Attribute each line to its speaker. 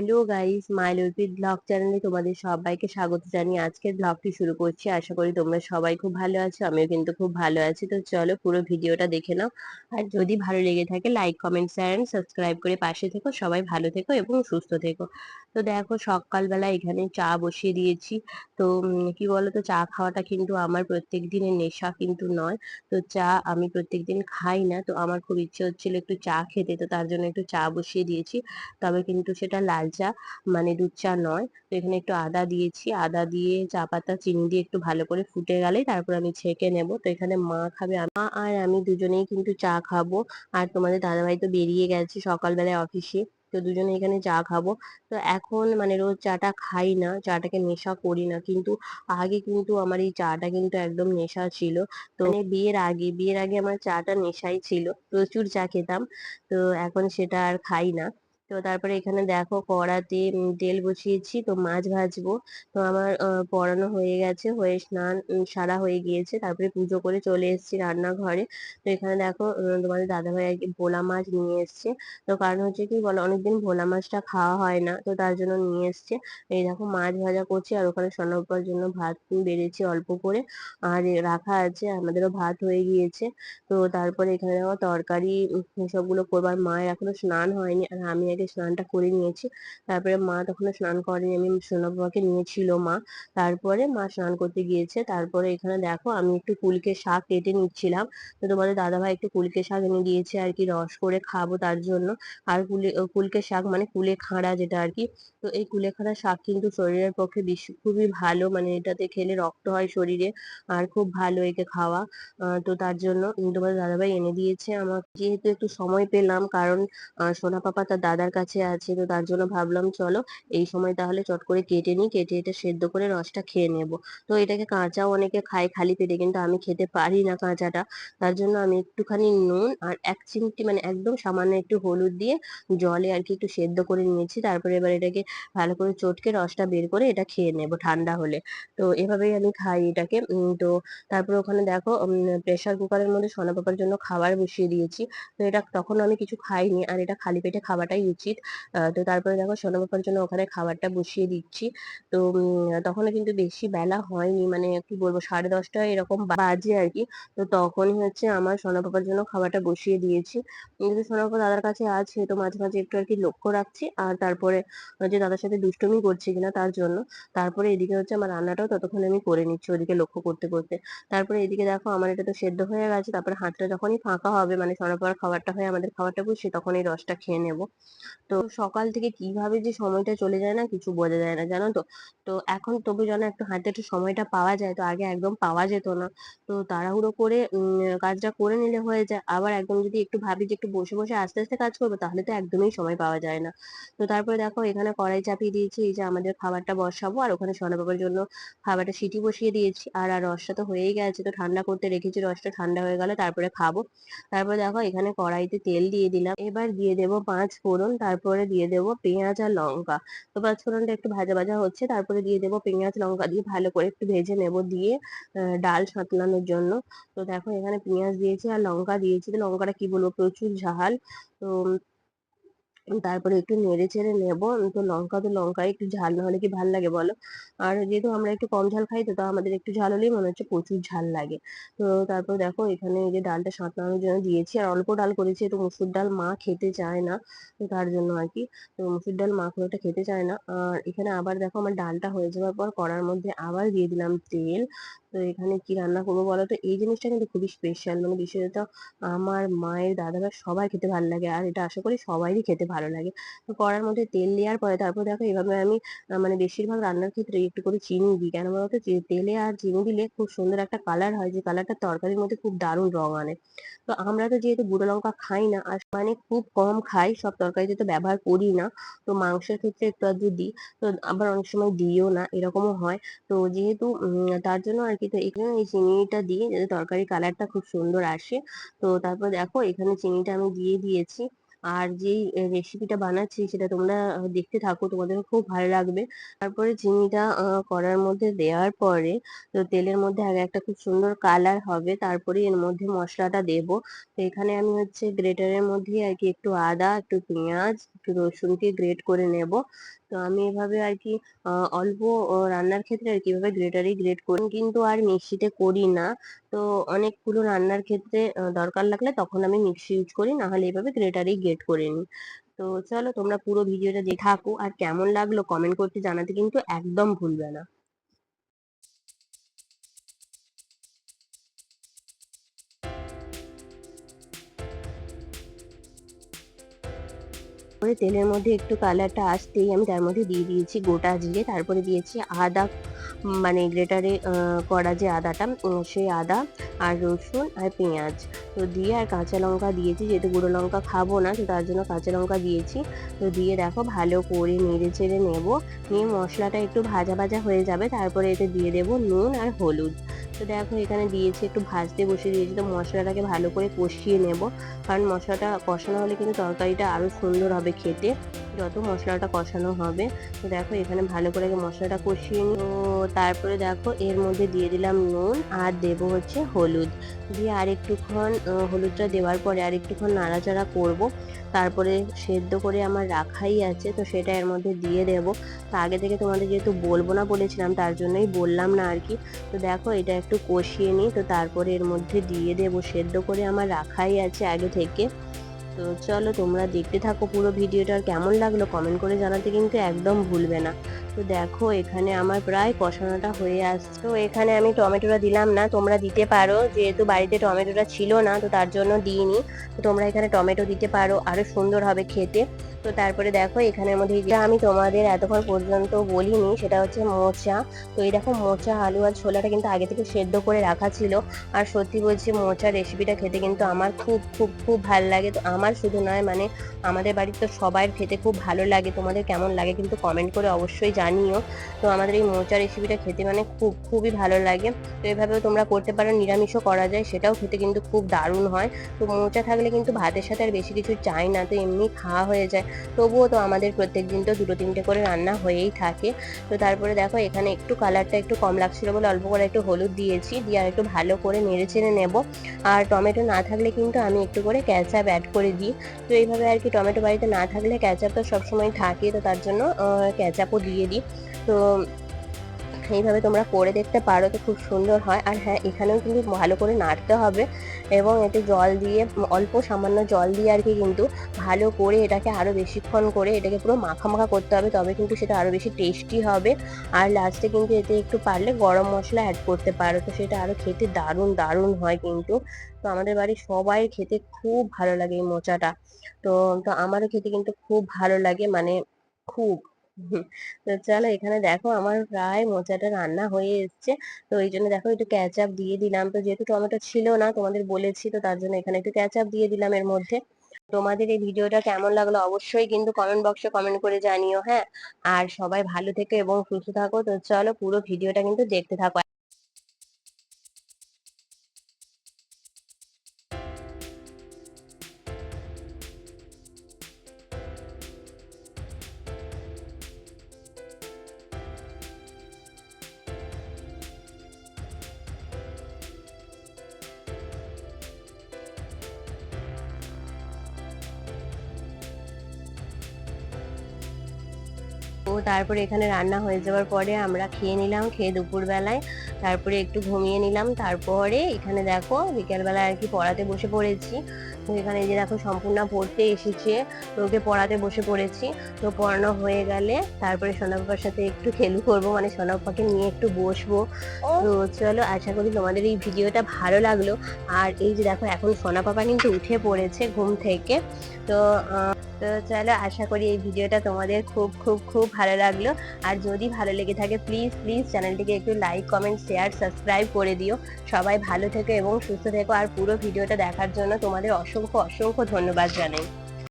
Speaker 1: Hello guys my মাইলরপি blog চ্যানেলে তোমাদের সবাইকে স্বাগত জানি আজকের ব্লগটি শুরু করছি। আশা করি তোমরা সবাই খুব ভালো আছো, আমিও কিন্তু খুব ভালো আছি। তো চলো পুরো ভিডিওটা দেখে নাও। আর যদি ভালো লেগে থাকে লাইক কমেন্ট শেয়ার সাবস্ক্রাইব করে পাশে থেকো। সবাই ভালো থেকো এবং সুস্থ থেকো। তো দেখো সকালবেলা এখানে চা বসিয়ে দিয়েছি। তো কি বলতো, চা খাওয়াটা কিন্তু আমার প্রত্যেক দিনের নেশা কিন্তু নয়। তো চা আমি প্রত্যেক দিন খাই না। তো আমার খুব ইচ্ছে হচ্ছিল একটু চা খেতে। তো তার জন্য একটু চা বসিয়ে দিয়েছি। তবে কিন্তু সেটা লাল চা মানে দুধ চা নয়। তো এখানে একটু আদা দিয়েছি। আদা দিয়ে চা পাতা, চিনি দিয়ে একটু ভালো করে ফুটে গেলে তারপর আমি ছেঁকে নেব। তো এখানে মা খাবে মা আর আমি দুজনেই কিন্তু চা খাব। আর তোমাদের দাদাভাই তো বেরিয়ে গেছে সকালবেলায় অফিসে। তো দুজনে এখানে চা খাব। তো এখন মানে রোজ চাটা খাই না, চাটাকে নেশা করি না। কিন্তু আগে কিন্তু আমার এই চাটা কিন্তু একদম নেশা ছিল। তো মানে বিয়ের আগে বিয়ের আগে আমার চাটা নেশাই ছিল। প্রচুর চা খেতাম। তো এখন সেটা আর খাই না। তো তারপরে এখানে দেখো কড়াতে তেল বসিয়েছি, তো মাছ ভাজবো। তো আমার পড়ানো হয়ে গেছে, হয়ে স্নান সারা হয়ে গিয়েছে। তারপরে পুজো করে চলে এসেছি রান্নাঘরে। তো এখানে দেখো তোমাদের দাদাভাই আর কি ভোলা মাছ নিয়ে এসছে। তো কারণ হচ্ছে কি বলো, অনেকদিন ভোলা মাছটা খাওয়া হয় না, তো তার জন্য নিয়ে এসছে। এই দেখো মাছ ভাজা করছি, আর ওখানে সন্নপার জন্য ভাত বেড়েছি অল্প করে। আর রাখা আছে, আমাদেরও ভাত হয়ে গিয়েছে। তো তারপরে এখানে দেখো তরকারি সবগুলো করবার মায়ের এখনও স্নান হয়নি, আর আমি আগে স্নানটা করে নিয়েছি। তারপরে মা তখন স্নান করেনি, আমি সোনা বাবাকে নিয়েছিল মা। তারপরে মা স্নান করতে গিয়েছে। তারপরে এখানে দেখো আমি একটু কুলকে শাক কেটে নিচ্ছিলাম। তো তোমাদের দাদাভাই একটু কুলকে শাক এনে দিয়েছে আর কি, রস করে খাব তার জন্য। আর কুলে কুলকে শাক মানে কুলে খাঁড়া যেটা আর কি। তো এই কুলেখাড়া শাক কিন্তু শরীরের পক্ষে খুবই ভালো মানে এটাতে খেলে রক্ত হয় শরীরে আর খুব ভালো একে খাওয়া। তো তার জন্য তোমাদের দাদাভাই এনে দিয়েছে আমার যেহেতু একটু সময় পেলাম, কারণ সোনা পাপা তার দাদার কাছে আছে। তো তার জন্য ভাবলাম, চলো এই সময় তাহলে চট করে কেটে নিই, কেটে এটা সেদ্ধ করে রসটা খেয়ে নেব। তো এটাকে কাঁচাও অনেকে খায় খালি পেটে, কিন্তু আমি খেতে পারি না কাঁচাটা। তার জন্য আমি একটুখানি নুন আর এক চিমটি মানে একদম সামান্য একটু হলুদ দিয়ে জলে আর কি একটু সেদ্ধ করে নিয়েছি। তারপরে এবার এটাকে ভালো করে চটকে রসটা বের করে এটা খেয়ে নেব ঠান্ডা হলে। তো এভাবেই আমি খাই এটাকে। তো তারপরে ওখানে দেখো প্রেসার কুকারের মধ্যে সোনা পাপার জন্য খাবার বসিয়ে দিয়েছি। তো এটা তখন আমি কিছু খাইনি আর এটা খালি পেটে খাওয়াটাই উচিত। তো তারপরে দেখো সোনা পাপার জন্য ওখানে খাবারটা বসিয়ে দিচ্ছি। তো তখন কিন্তু বেশি বেলা হয়নি। মানে কি বলব, সাড়ে দশটা এরকম বাজে আর কি। তো তখনই হচ্ছে আমার সোনা পাপার জন্য খাবারটা বসিয়ে দিয়েছি। কিন্তু সোনা পাপা দাদার কাছে আছে, তো মাঝে মাঝে একটু আর কি লক্ষ্য রাখছি। আর তারপরে যে দাদার সাথে দুষ্টুমি করছে কিনা তার জন্য। তারপরে এদিকে হচ্ছে আমার রান্নাটাও ততক্ষণ আমি করে নিচ্ছি ওদিকে লক্ষ্য করতে করতে। তারপরে এদিকে দেখো আমার এটা তো সেদ্ধ হয়ে গেছে। তারপরে হাতটা যখনই ফাঁকা হবে মানে সোনা খাবারটা হয়ে আমাদের খাবারটা বসে তখন এই রসটা খেয়ে নেব। তো সকাল থেকে কীভাবে যে সময়টা চলে যায় না কিছু বোঝা যায় না, জানো তো? তো এখন তবু যেন একটু হাতে একটু সময়টা পাওয়া যায় তো আগে একদম পাওয়া যেত না। তো তাড়াহুড়ো করে কাজটা করে নিলে হয়ে যায়। আবার একদম যদি একটু ভাবি যে একটু বসে বসে আস্তে আস্তে কাজ করব তাহলে তো একদমই সময় পাওয়া যায় না। তো তারপরে দেখো এখানে কড়াই চাপিয়ে দিয়েছি, এই যে আমাদের খাবারটা বসাবো আর ওখানে সোনা বাবার জন্য খাবারটা সিটি বসিয়ে দিয়েছি। আর আর রসটা তো হয়েই গেছে, তো ঠান্ডা করতে রেখেছি, রসটা ঠান্ডা হয়ে গেলে তারপরে খাব। তারপরে দেখো এখানে কড়াইতে তেল দিয়ে দিলাম। এবার দিয়ে দেবো পাঁচ ফোড়ন তারপরে দিয়ে দেব পেঁয়াজ আর লঙ্কা। তো পাঁচ ফোড়নটা একটু ভাজা ভাজা হচ্ছে, তারপরে দিয়ে দেব পেঁয়াজ, লঙ্কা দিয়ে ভালো করে একটু ভেজে নেব দিয়ে ডাল সাঁতলানোর জন্য। তো দেখো এখানে পেঁয়াজ দিয়েছি আর লঙ্কা দিয়েছি। তো লঙ্কাটা কি বলব? প্রচুর ঝাল। তো তারপরে একটু নেড়ে চেড়ে নেব। তো লঙ্কা তো লঙ্কায় একটু ঝাল না হলে কি ভালো লাগে বলো? আর যেহেতু আমরা একটু কম ঝাল খাই তো আমাদের একটু ঝাল হলেই মনে হচ্ছে প্রচুর ঝাল লাগে। তো তারপর দেখো এখানে এই যে ডালটা সাঁতলানোর জন্য দিয়েছি। আর অল্প ডাল করেছি তো মুসুর ডাল মা খেতে চায় না, তো তার জন্য আর কি। তো মুসুর ডাল মা খুব একটা খেতে চায় না। আর এখানে আবার দেখো আমার ডালটা হয়ে যাওয়ার পর কড়ার মধ্যে আবার দিয়ে দিলাম তেল। তো এখানে কি রান্না করব বলো তো এই জিনিসটা কিন্তু খুবই স্পেশাল মানে বিশেষত আমার মায়ের দাদারা সবাই খেতে ভালো লাগে আর এটা আশা করি সবাইরই খেতে ভালো লাগে। তো কড়ার মধ্যে তেল দেওয়ার পরে তারপর দেখো এভাবে আমি মানে বেশিরভাগ রান্নার ক্ষেত্রে একটু করে চিনি দিই। কেন বলতো? তেলে আর চিনি দিলে খুব সুন্দর একটা কালার হয়, যে কালারটা তরকারির মধ্যে খুব দারুণ রং আনে। তো আমরা তো যেহেতু গুঁড়ো লঙ্কা খাই না আর মানে খুব কম খাই, সব তরকারিতে তো ব্যবহার করি না। তো মাংসের ক্ষেত্রে একটু আধটু দিই। তো আবার অনেক সময় দিইও না, এরকমও হয়। তো যেহেতু তার জন্য আর কি তো এখানে এই চিনিটা দিয়ে যাতে তরকারি কালারটা খুব সুন্দর আসে। তো তারপর দেখো এখানে চিনিটা আমি দিয়ে দিয়েছি। আর যেই রেসিপিটা বানাচ্ছি সেটা তোমরা দেখতে থাকো তোমাদের খুব ভালো লাগবে। তারপরে চিনিটা কড়ার মধ্যে দেওয়ার পরে, তো তেলের মধ্যে আগে একটা খুব সুন্দর কালার হবে তারপরে এর মধ্যে মশলাটা দেব। তো এখানে আমি হচ্ছে গ্রেটারের মধ্যে আর কি একটু আদা, একটু পেঁয়াজ, একটু রসুনকে গ্রেট করে নেব। তো আমি এভাবে আর কি অল্প রান্নার ক্ষেত্রে আর কি এভাবে গ্রেটারেই গ্রেট করি। কিন্তু আর মিক্সিতে করি না। তো অনেকগুলো রান্নার ক্ষেত্রে দরকার লাগলে তখন আমি মিক্সি ইউজ করি, না হলে এভাবে গ্রেটারি গ্রেট করে নিই। তো চলো তোমরা পুরো ভিডিওটা দেখে থাকো, আর কেমন লাগল কমেন্ট করতে জানাতে কিন্তু একদম ভুলবে না। করে তেলের মধ্যে একটু কালারটা আসতেই আমি তার মধ্যে দিয়ে দিয়েছি গোটা জিরে, তারপরে দিয়েছি আদা মানে গ্রেটারে করা যে আদাটা সেই আদা আর রসুন আর পেঁয়াজ। তো দিয়ে আর কাঁচা লঙ্কা দিয়েছি, যেহেতু গুঁড়ো লঙ্কা খাব না, তো তার জন্য কাঁচা লঙ্কা দিয়েছি। তো দিয়ে দেখো ভালো করে নেড়ে চেড়ে নেব, নিয়ে মশলাটা একটু ভাজা ভাজা হয়ে যাবে, তারপরে এতে দিয়ে দেবো নুন আর হলুদ। তো দেখো এখানে দিয়েছি, একটু ভাজতে বসিয়ে দিয়েছি। তো মশলাটাকে ভালো করে কষিয়ে নেব। কারণ মশলাটা কষানো হলে কিন্তু তরকারিটা আরও সুন্দর হবে খেতে। যত মশলাটা কষানো হবে, তো দেখো এখানে ভালো করে মশলাটা কষিয়ে নিই তো তারপরে দেখো এর মধ্যে দিয়ে দিলাম নুন আর দেবো হচ্ছে হলুদ। দিয়ে আর একটুক্ষণ হলুদটা দেওয়ার পরে আর একটুক্ষণ নাড়াচাড়া করব। তারপরে সেদ্ধ করে আমার রাখাই আছে, তো সেটা এর মধ্যে দিয়ে দেব। তো আগে থেকে তোমাদের যেহেতু বলব না বলেছিলাম, তার জন্যই বললাম না আর কি তো দেখো এটা একটু কষিয়ে নিই তো তারপরে এর মধ্যে দিয়ে দেবো। সেদ্ধ করে আমার রাখাই আছে আগে থেকে। তো চলো তোমরা দেখতে থাকো পুরো ভিডিওটা আর কেমন লাগল কমেন্ট করে জানাতে কিন্তু একদম ভুলবে না। তো দেখো, এখানে আমার প্রায় কষানোটা হয়ে আসছে। তো এখানে আমি টমেটোটা দিলাম না, তোমরা দিতে পারো। যেহেতু বাড়িতে টমেটোটা ছিল না, তো তার জন্য দিইনি। তো তোমরা এখানে টমেটো দিতে পারো আরও সুন্দর হবে খেতে। তো তারপরে দেখো, এখানের মধ্যে যেটা আমি তোমাদের এতক্ষণ পর্যন্ত বলিনি, সেটা হচ্ছে মোচা। তো এই দেখো, মোচা, আলু আর ছোলাটা কিন্তু আগে থেকে সেদ্ধ করে রাখা ছিল। আর সত্যি বলছি মোচা রেসিপিটা খেতে কিন্তু আমার খুব খুব খুব ভালো লাগে। তো আমার শুধু নয় মানে আমাদের বাড়ির তো সবার খেতে খুব ভালো লাগে, তোমাদের কেমন লাগে কিন্তু কমেন্ট করে অবশ্যই জানিও। তো আমাদের এই মোচা রেসিপিটা খেতে মানে খুব, খুবই ভালো লাগে। তো এভাবেও তোমরা করতে পারো, নিরামিষও করা যায়, সেটাও খেতে কিন্তু খুব দারুণ হয়। তো মোচা থাকলে কিন্তু ভাতের সাথে আর বেশি কিছু চাই না, তো এমনি খাওয়া হয়ে যায়। তবুও তো আমাদের প্রত্যেক দিন তো দুটো তিনটে করে রান্না হয়েই থাকে। তো তারপরে দেখো, এখানে একটু কালারটা একটু কম লাগছিল বলে অল্প করে একটু হলুদ দিয়েছি, দিয়ে আর একটু ভালো করে নেড়ে চেড়ে নেব। আর টমেটো না থাকলে কিন্তু আমি একটু করে ক্যাচাপ অ্যাড করে দিই। তো এইভাবে আর কি টমেটো বাড়িতে না থাকলে ক্যাচাপ তো সবসময় থাকে, তো তার জন্য ক্যাচাপও দিয়ে দিই। তো এইভাবে তোমরা করে দেখতে পারো তো খুব সুন্দর হয়। আর হ্যাঁ এখানেও কিন্তু ভালো করে নাড়তে হবে এবং এতে জল দিয়ে, অল্প সামান্য জল দিয়ে আর কি কিন্তু ভালো করে এটাকে আরও বেশিক্ষণ করে এটাকে পুরো মাখা মাখা করতে হবে, তবে কিন্তু সেটা আরও বেশি টেস্টি হবে। আর লাস্টে কিন্তু এতে একটু পারলে গরম মশলা অ্যাড করতে পারো। তো সেটা আরও খেতে দারুণ দারুণ হয় কিন্তু। তো আমাদের বাড়ির সবাই খেতে খুব ভালো লাগে এই মোচাটা। তো তো আমারও খেতে কিন্তু খুব ভালো লাগে মানে খুব। তো চলো এখানে দেখো আমার প্রায় মোচাটা রান্না হয়ে এসছে। তো এই জন্য দেখো একটু ক্যাচআপ দিয়ে দিলাম। তো যেহেতু টমেটো ছিল না, তোমাদের বলেছি তো তার জন্য এখানে একটু ক্যাচআপ দিয়ে দিলাম এর মধ্যে। তোমাদের এই ভিডিওটা কেমন লাগল অবশ্যই কিন্তু কমেন্ট বক্সে কমেন্ট করে জানিও হ্যাঁ। আর সবাই ভালো থেকো এবং সুস্থ থাকো। তো চলো পুরো ভিডিওটা কিন্তু দেখতে থাকো। তো তারপরে এখানে রান্না হয়ে যাওয়ার পরে আমরা খেয়ে নিলাম, খেয়ে দুপুরবেলায় তারপরে একটু ঘুমিয়ে নিলাম। তারপরে এখানে দেখো বিকেলবেলায় আর কি পড়াতে বসে পড়েছি। তো এখানে যে দেখো সম্পূর্ণ পড়তে এসেছে, তো ওকে পড়াতে বসে পড়েছি। তো পড়ানো হয়ে গেলে তারপরে সোনাপাপার সাথে একটু খেলু করব মানে সোনাপাপাকে নিয়ে একটু বসবো। তো চলো, আশা করি তোমাদের এই ভিডিওটা ভালো লাগল। আর এই যে দেখো, এখন সোনাপাপা কিন্তু উঠে পড়েছে ঘুম থেকে। তো তো চলো আশা করি এই ভিডিওটা তোমাদের খুব খুব খুব ভালো লাগল। আর যদি ভালো লেগে থাকে প্লিজ প্লিজ চ্যানেলটিকে একটু লাইক কমেন্ট শেয়ার সাবস্ক্রাইব করে দিও। সবাই ভালো থেকো এবং সুস্থ থেকো। আর পুরো ভিডিওটা দেখার জন্য তোমাদের অসংখ্য অসংখ্য ধন্যবাদ জানাই।